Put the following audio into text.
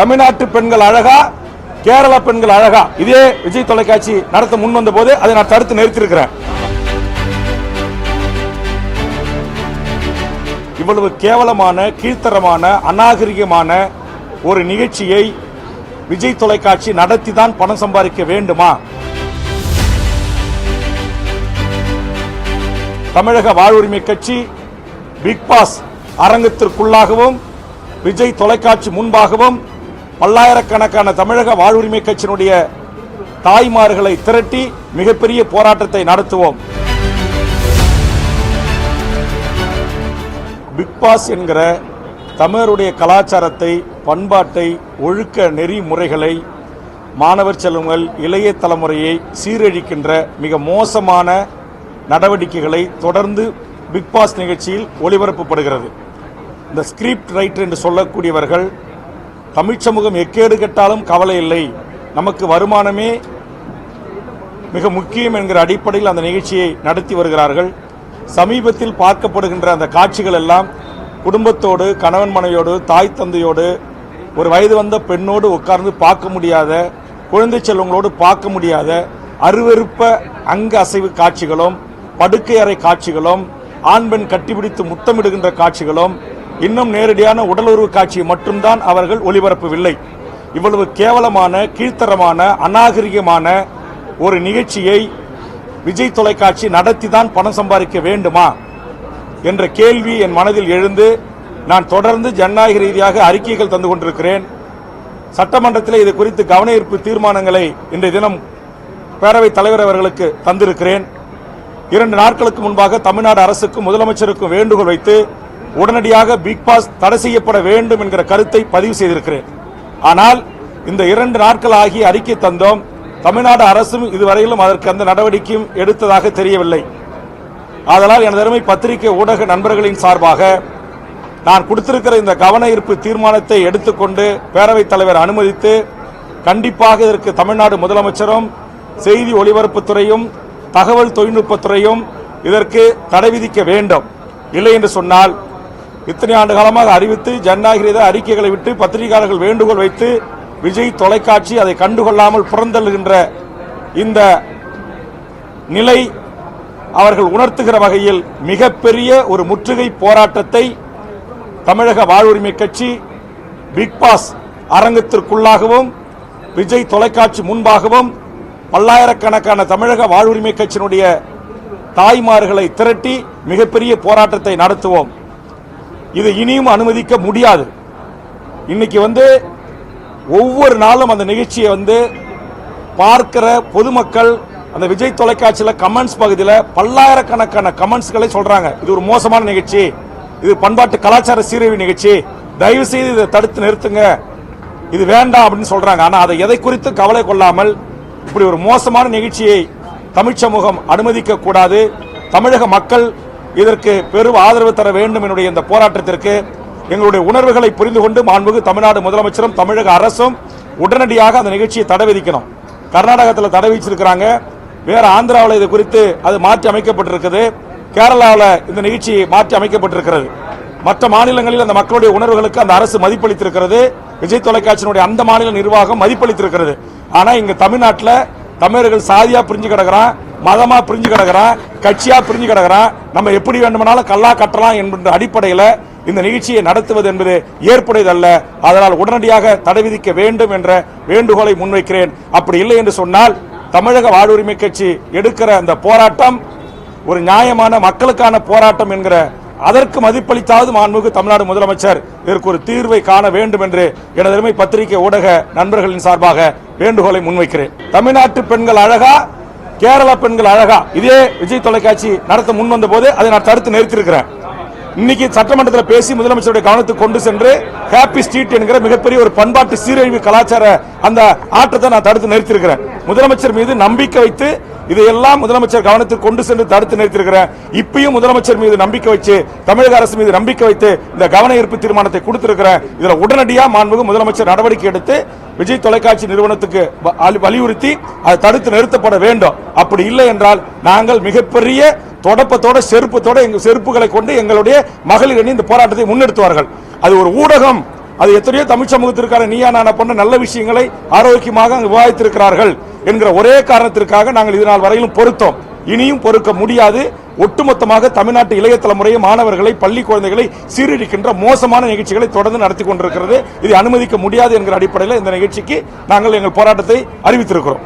தமிழ்நாட்டு பெண்கள் அழகா கேரள பெண்கள் அழகா. இதே விஜய் தொலைக்காட்சி நடத்த முன் வந்த போது அதை நான் தடுத்து நிறுத்தியிருக்கிறேன். இவ்வளவு கேவலமான கீழ்த்தரமான அநாகரிகமான ஒரு நிகழ்ச்சியை விஜய் தொலைக்காட்சி நடத்தி தான் பணம் சம்பாதிக்க வேண்டுமா? தமிழக வாழ்வுரிமை கட்சி பிக் பாஸ் அரங்கத்திற்குள்ளாகவும் விஜய் தொலைக்காட்சி முன்பாகவும் பல்லாயிரக்கணக்கான தமிழக வாழ்வுரிமை கட்சியினுடைய தாய்மார்களை திரட்டி மிகப்பெரிய போராட்டத்தை நடத்துவோம். பிக் பாஸ் என்கிற தமிழருடைய கலாச்சாரத்தை பண்பாட்டை ஒழுக்க நெறிமுறைகளை மாணவர் செல்வங்கள் இளைய தலைமுறையை சீரழிக்கின்ற மிக மோசமான நடவடிக்கைகளை தொடர்ந்து பிக் பாஸ் நிகழ்ச்சியில் ஒளிபரப்பப்படுகிறது. இந்த ஸ்கிரிப்ட் ரைட்டர் என்று சொல்லக்கூடியவர்கள் தமிழ் சமூகம் எக்கேடு கெட்டாலும் கவலை இல்லை. நமக்கு வருமானமே மிக முக்கியம் என்கிற அடிப்படையில் அந்த நிகழ்ச்சியை நடத்தி வருகிறார்கள். சமீபத்தில் பார்க்கப்படுகின்ற அந்த காட்சிகள் எல்லாம் குடும்பத்தோடு கணவன் மனைவியோடு தாய் தந்தையோடு ஒரு வயது வந்த பெண்ணோடு உட்கார்ந்து பார்க்க முடியாத குழந்தை செல்வங்களோடு பார்க்க முடியாத அருவருப்ப அங்க அசைவு காட்சிகளும் படுக்கை அறை காட்சிகளும் ஆண் பெண் கட்டிப்பிடித்து முத்தமிடுகின்ற காட்சிகளும் இன்னும் நேரடியான உடலுறவு காட்சியை மட்டும்தான் அவர்கள் ஒளிபரப்பவில்லை. இவ்வளவு கேவலமான கீழ்த்தரமான அநாகரிகமான ஒரு நிகழ்ச்சியை விஜய் தொலைக்காட்சி நடத்தி தான் பணம் சம்பாதிக்க வேண்டுமா? என்ற கேள்வி என் மனதில் எழுந்து நான் தொடர்ந்து ஜனநாயக ரீதியாக அறிக்கைகள் தந்து கொண்டிருக்கிறேன். சட்டமன்றத்தில் இது குறித்து கவன ஈர்ப்பு தீர்மானங்களை இன்றைய தினம் பேரவைத் தலைவர் அவர்களுக்கு தந்திருக்கிறேன். இரண்டு நாட்களுக்கு முன்பாக தமிழ்நாடு அரசுக்கும் முதலமைச்சருக்கும் வேண்டுகோள் வைத்து உடனடியாக பிக் பாஸ் தடை செய்யப்பட வேண்டும் என்கிற கருத்தை பதிவு செய்திருக்கிறேன். ஆனால் இந்த இரண்டு நாட்கள் ஆகி அறிக்கை தந்தோம். தமிழ்நாடு அரசும் இதுவரையிலும் அதற்கு அந்த நடவடிக்கையும் எடுத்ததாக தெரியவில்லை. ஆதலால் எனது அருமை பத்திரிகை ஊடக நண்பர்களின் சார்பாக நான் கொடுத்திருக்கிற இந்த கவன ஈர்ப்பு தீர்மானத்தை எடுத்துக்கொண்டு பேரவைத் தலைவர் அனுமதித்து கண்டிப்பாக இதற்கு தமிழ்நாடு முதலமைச்சரும் செய்தி ஒலிபரப்புத்துறையும் தகவல் தொழில்நுட்பத்துறையும் இதற்கு தடை விதிக்க வேண்டும். இல்லை என்று சொன்னால் இத்தனை ஆண்டு காலமாக அறிவித்து ஜனநாயக அறிக்கைகளை விட்டு பத்திரிகையாளர்கள் வேண்டுகோள் வைத்து விஜய் தொலைக்காட்சி அதை கண்டுகொள்ளாமல் புறந்தள்ளுகின்ற இந்த நிலை அவர்கள் உணர்த்துகிற வகையில் மிகப்பெரிய ஒரு முற்றுகை போராட்டத்தை தமிழக வாழ்வுரிமை கட்சி பிக் பாஸ் அரங்கத்திற்குள்ளாகவும் விஜய் தொலைக்காட்சி முன்பாகவும் பல்லாயிரக்கணக்கான தமிழக வாழ்வுரிமை கட்சியினுடைய தாய்மார்களை திரட்டி மிகப்பெரிய போராட்டத்தை நடத்துவோம். இது இனியும் அனுமதிக்க முடியாது. இன்னைக்கு வந்து ஒவ்வொரு நாளும் அந்த நிகழ்ச்சியை வந்து பார்க்கிற பொதுமக்கள் அந்த விஜய் தொலைக்காட்சியில் கமெண்ட்ஸ் பகுதியில் பல்லாயிரக்கணக்கான கமெண்ட்ஸ்களை சொல்றாங்க. இது ஒரு மோசமான நிகழ்ச்சி. இது பண்பாட்டு கலாச்சார சீரழிவு நிகழ்ச்சி. தயவு செய்து இதை தடுத்து நிறுத்துங்க. இது வேண்டாம் அப்படின்னு சொல்றாங்க. ஆனால் அதை எதை குறித்து கவலை கொள்ளாமல் இப்படி ஒரு மோசமான நிகழ்ச்சியை தமிழ் சமூகம் அனுமதிக்க கூடாது தமிழக மக்கள் இதற்கு பெரும் ஆதரவு தர வேண்டும் என்னுடைய இந்த போராட்டத்திற்கு. எங்களுடைய உணர்வுகளை புரிந்து கொண்டு மாண்புகு தமிழ்நாடு முதலமைச்சரும் தமிழக அரசும் உடனடியாக அந்த நிகழ்ச்சியை தடை விதிக்கணும். கர்நாடகத்தில் தடை விதிச்சிருக்கிறாங்க. வேற ஆந்திராவில் இது குறித்து அது மாற்றி அமைக்கப்பட்டிருக்குது. கேரளாவில் இந்த நிகழ்ச்சி மாற்றி அமைக்கப்பட்டிருக்கிறது. மற்ற மாநிலங்களில் அந்த மக்களுடைய உணர்வுகளுக்கு அந்த அரசு மதிப்பளித்திருக்கிறது. விஜய் தொலைக்காட்சியினுடைய அந்த மாநில நிர்வாகம் மதிப்பளித்திருக்கிறது. ஆனால் இங்கே தமிழ்நாட்டில் தமிழர்கள் சாதியாக பிரிஞ்சு கிடக்கிறான். மதமா பிரிஞ்சு கிடக்கிறான் கட்சியா பிரிஞ்சு கிடக்கிறான் நம்ம எப்படி வேண்டுமானாலும் கல்லா கட்டலாம் என்ற அடிப்படையில் இந்த நிகழ்ச்சியை நடத்துவது என்பது ஏற்புடையதல்ல. அதனால் உடனடியாக தடை விதிக்க வேண்டும் என்ற வேண்டுகோளை முன்வைக்கிறேன். அப்படி இல்லை என்று சொன்னால் தமிழக வாழ்வுரிமை கட்சி எடுக்கிற அந்த போராட்டம் ஒரு நியாயமான மக்களுக்கான போராட்டம் என்கிற அதற்கு மதிப்பளித்தாவது மாண்புமிகு தமிழ்நாடு முதலமைச்சர் இதற்கு ஒரு தீர்வை காண வேண்டும் என்று எனது பத்திரிகை ஊடக நண்பர்களின் சார்பாக வேண்டுகோளை முன்வைக்கிறேன். தமிழ்நாட்டு பெண்கள் அழகா கேரள பெண்கள் அழகா இதே விஜய் தொலைக்காட்சி நடத்த முன் வந்த போது அதை நான் தடுத்து நிறுத்திருக்கிறேன் இன்னைக்கு சட்டமன்றத்தில் பேசி முதலமைச்சருடைய கவனத்துக்கு கொண்டு சென்று ஹாப்பி ஸ்ட்ரீட் என்கிற மிகப்பெரிய ஒரு பண்பாட்டு சீரழிவு கலாச்சார அந்த ஆட்டத்தை நான் தடுத்து நிறுத்திருக்கிறேன் முதலமைச்சர் மீது நம்பிக்கை வைத்து இதையெல்லாம் முதலமைச்சர் கவனத்துக்கு கொண்டு சென்று தடுத்து நிறுத்திருக்கிறேன் இப்பயும் முதலமைச்சர் மீது நம்பிக்கை வச்சு தமிழக அரசு மீது நம்பிக்கை வைத்து இந்த கவன ஈர்ப்பு தீர்மானத்தை கொடுத்திருக்கிறேன். இதுல உடனடியாக மாண்புமிகு முதலமைச்சர் நடவடிக்கை எடுத்து விஜய் தொலைக்காட்சி நிறுவனத்துக்கு வலி- வலியுறுத்தி அதை தடுத்து நிறுத்தப்பட வேண்டும். அப்படி இல்லை என்றால் நாங்கள் மிகப்பெரிய தொடப்பத்தோட செருப்பத்தோட எங்கள் செருப்புகளை கொண்டு எங்களுடைய மகளிர் அணி இந்த போராட்டத்தை முன்னெடுத்துவார்கள். அது ஒரு ஊடகம். அது எத்தனையோ தமிழ் சமூகத்திற்கான நீயா நானா போன்ற நல்ல விஷயங்களை ஆரோக்கியமாக அங்கு விவாதித்திருக்கிறார்கள் என்கிற ஒரே காரணத்திற்காக நாங்கள் இது நாள் வரையிலும் பொருத்தோம் இனியும் பொறுக்க முடியாது. ஒட்டுமொத்தமாக தமிழ்நாட்டு இளைய தலைமுறையை மாணவர்களை பள்ளி குழந்தைகளை சீரழிக்கின்ற மோசமான நிகழ்ச்சிகளை தொடர்ந்து நடத்தி கொண்டிருக்கிறது. இதை அனுமதிக்க முடியாது என்கிற அடிப்படையில் இந்த நிகழ்ச்சிக்கு நாங்கள் எங்கள் போராட்டத்தை அறிவித்திருக்கிறோம்.